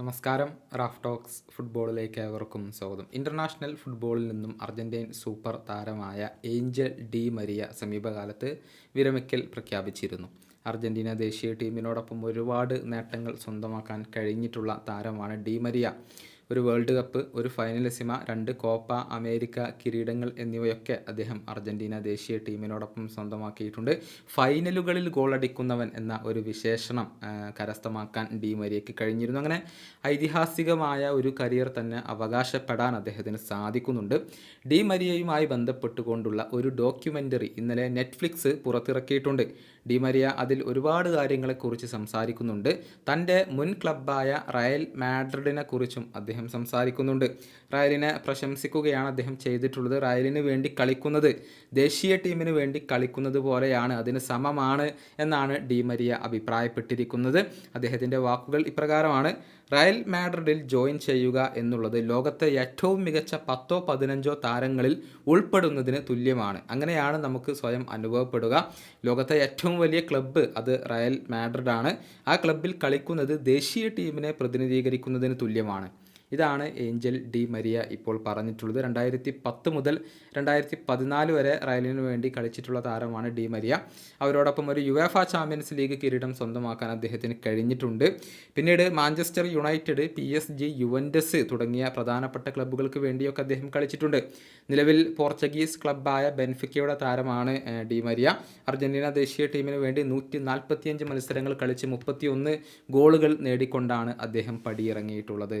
നമസ്കാരം. Raf talks ഫുട്ബോളിലേക്ക് ഏവർക്കും സ്വാഗതം. ഇന്റർനാഷണൽ ഫുട്ബോളിൽ നിന്നും അർജന്റീൻ സൂപ്പർ താരമായ ഏഞ്ചൽ ഡി മരിയ സമീപകാലത്ത് വിരമിക്കൽ പ്രഖ്യാപിച്ചിരുന്നു. അർജന്റീന ദേശീയ ടീമിനോടൊപ്പം ഒരുപാട് നേട്ടങ്ങൾ സ്വന്തമാക്കാൻ കഴിഞ്ഞിട്ടുള്ള താരമാണ് ഡി മരിയ. ഒരു വേൾഡ് കപ്പ് ഒരു ഫൈനലിസിമ രണ്ട് കോപ്പ അമേരിക്ക കിരീടങ്ങൾ എന്നിവയൊക്കെ അദ്ദേഹം അർജന്റീന ദേശീയ ടീമിനോടൊപ്പം സ്വന്തമാക്കിയിട്ടുണ്ട്. ഫൈനലുകളിൽ ഗോളടിക്കുന്നവൻ എന്ന ഒരു വിശേഷണം കരസ്ഥമാക്കാൻ ഡി മരിയയ്ക്ക് കഴിഞ്ഞിരുന്നു. അങ്ങനെ ഐതിഹാസികമായ ഒരു കരിയർ തന്നെ അവകാശപ്പെടാൻ അദ്ദേഹത്തിന് സാധിക്കുന്നുണ്ട്. ഡി മരിയയുമായി ബന്ധപ്പെട്ടുകൊണ്ടുള്ള ഒരു ഡോക്യുമെന്ററി ഇന്നലെ നെറ്റ്ഫ്ലിക്സ് പുറത്തിറക്കിയിട്ടുണ്ട്. ഡി മരിയ അതിൽ ഒരുപാട് കാര്യങ്ങളെക്കുറിച്ച് സംസാരിക്കുന്നുണ്ട്. തന്റെ മുൻ ക്ലബ്ബായ റയൽ മാഡ്രിഡിനെ കുറിച്ചും അദ്ദേഹം സംസാരിക്കുന്നുണ്ട്. റയലിനെ പ്രശംസിക്കുകയാണ് അദ്ദേഹം ചെയ്തിട്ടുള്ളത്. റയലിന് വേണ്ടി കളിക്കുന്നത് ദേശീയ ടീമിന് വേണ്ടി കളിക്കുന്നത് പോലെയാണ്. അതിന് സമമാണ് എന്നാണ് ഡി മരിയ അഭിപ്രായപ്പെട്ടിരിക്കുന്നത്. അദ്ദേഹത്തിന്റെ വാക്കുകൾ ഇപ്രകാരമാണ്. റയൽ മാഡ്രിഡിൽ ജോയിൻ ചെയ്യുക എന്നുള്ളത് ലോകത്തെ ഏറ്റവും മികച്ച പത്തോ പതിനഞ്ചോ താരങ്ങളിൽ ഉൾപ്പെടുന്നതിന് തുല്യമാണ്. അങ്ങനെയാണ് നമുക്ക് സ്വയം അനുഭവപ്പെടുക. ലോകത്തെ ഏറ്റവും വലിയ ക്ലബ്ബ് അത് റയൽ മാഡ്രിഡാണ്. ആ ക്ലബ്ബിൽ കളിക്കുന്നത് ദേശീയ ടീമിനെ പ്രതിനിധീകരിക്കുന്നതിന് തുല്യമാണ്. ഇതാണ് ഏഞ്ചൽ ഡി മരിയ ഇപ്പോൾ പറഞ്ഞിട്ടുള്ളത്. രണ്ടായിരത്തി പത്ത് മുതൽ രണ്ടായിരത്തി പതിനാല് വരെ റയലിന് വേണ്ടി കളിച്ചിട്ടുള്ള താരമാണ് ഡി മരിയ. അവരോടൊപ്പം ഒരു യുവേഫ ചാമ്പ്യൻസ് ലീഗ് കിരീടം സ്വന്തമാക്കാൻ അദ്ദേഹത്തിന് കഴിഞ്ഞിട്ടുണ്ട്. പിന്നീട് Manchester United P S G Juventus തുടങ്ങിയ പ്രധാനപ്പെട്ട ക്ലബ്ബുകൾക്ക് വേണ്ടിയൊക്കെ അദ്ദേഹം കളിച്ചിട്ടുണ്ട്. നിലവിൽ പോർച്ചുഗീസ് ക്ലബ്ബായ ബെൻഫിക്കയുടെ താരമാണ് ഡി മരിയ. അർജന്റീന ദേശീയ ടീമിന് വേണ്ടി നൂറ്റി നാൽപ്പത്തിയഞ്ച് മത്സരങ്ങൾ കളിച്ച് മുപ്പത്തിയൊന്ന് ഗോളുകൾ നേടിക്കൊണ്ടാണ് അദ്ദേഹം പടിയിറങ്ങിയിട്ടുള്ളത്.